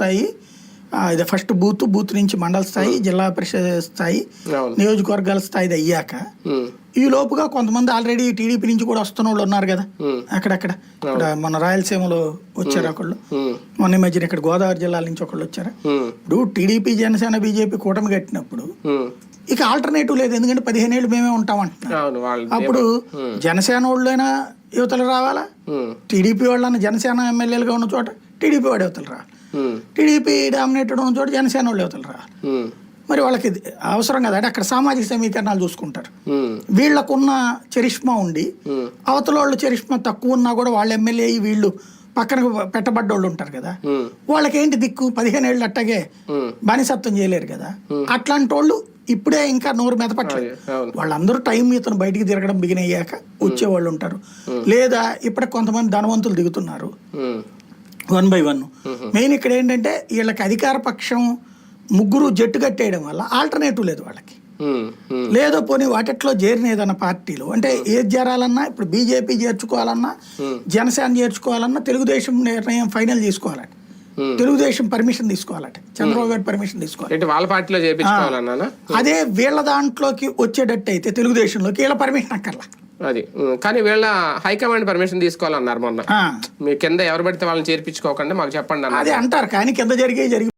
స్థాయి ఇది first booth booth నుంచి మండల స్థాయి జిల్లా పరిషత్ స్థాయి నియోజకవర్గాల స్థాయిది అయ్యాక ఉమ్, ఈ లోపుగా కొంతమంది ఆల్రెడీ టీడీపీ నుంచి కూడా వస్తున్న వాళ్ళు ఉన్నారు కదా. ఉమ్, అక్కడక్కడ. ఇక్కడ మన రాయలసీమలో వచ్చారు ఒకళ్ళు. మొన్న మధ్యన ఇక్కడ గోదావరి జిల్లాల నుంచి ఒకళ్ళు వచ్చారు. ఇప్పుడు టీడీపీ జనసేన బీజేపీ కూటమి కట్టినప్పుడు. ఇక ఆల్టర్నేటివ్ లేదు. ఎందుకంటే పదిహేను ఏళ్ళు మేమే ఉంటాం వాళ్ళు అప్పుడు జనసేన వాళ్ళైనా యువతలు రావాలా? టీడీపీ వాళ్ళని జనసేన ఎమ్మెల్యేలుగా ఉన్న చోట టీడీపీ వాడు యువతలు రావాలి టీడీపీ డామినేటెడ్ ఉన్న చోట జనసేన వాళ్ళు యువతలు రావాలి మరి వాళ్ళకి అవసరం కదా? అంటే అక్కడ సామాజిక సమీకరణాలు చూసుకుంటారు. వీళ్ళకున్న చరిష్మా ఉండి అవతల వాళ్ళు చరిష్మా తక్కువ ఉన్నా కూడా వాళ్ళ ఎమ్మెల్యే వీళ్ళు పక్కన పెట్టబడ్డ వాళ్ళు ఉంటారు కదా? వాళ్ళకి ఏంటి దిక్కు? పదిహేను ఏళ్ళు అట్టగే. బానిసత్వం చేయలేరు కదా? అట్లాంటి వాళ్ళు ఇప్పుడే ఇంకా నోరు మెదపట్లేదు వాళ్ళందరూ టైం ఇతను బయటికి తిరగడం బిగిన్ అయ్యాక వచ్చేవాళ్ళు ఉంటారు. లేదా ఇప్పటికి కొంతమంది ధనవంతులు దిగుతున్నారు. One by one. మెయిన్ ఇక్కడ ఏంటంటే వీళ్ళకి అధికార పక్షం ముగ్గురు జట్టు కట్టేయడం వల్ల ఆల్టర్నేటివ్ లేదు వాళ్ళకి. లేదో పోనీ వాటిట్లో చేరిన పార్టీలో. అంటే ఏది చేరాలన్నా ఇప్పుడు బీజేపీ చేర్చుకోవాలన్నా జనసేన చేర్చుకోవాలన్నా తెలుగుదేశం నిర్ణయం ఫైనల్ చేసుకోవాలట Hmm. తెలుగుదేశం పర్మిషన్ తీసుకోవాలట. చంద్రబాబు గారు పర్మిషన్ తీసుకోవాలి. వాళ్ళ పార్టీలో చేపించుకోవాలన్నానా అదే వీళ్ళ దాంట్లోకి వచ్చేటట్టు అయితే తెలుగుదేశంలోకి వీళ్ళ పర్మిషన్ అక్కర్లా. అది. కానీ వీళ్ళ హైకమాండ్ పర్మిషన్ తీసుకోవాలన్నారు మొన్న. మీ కింద ఎవరు పడితే వాళ్ళని చేర్పించుకోకుండా మాకు చెప్పండి అదే అంటారు కానీ కింద జరిగే జరిగి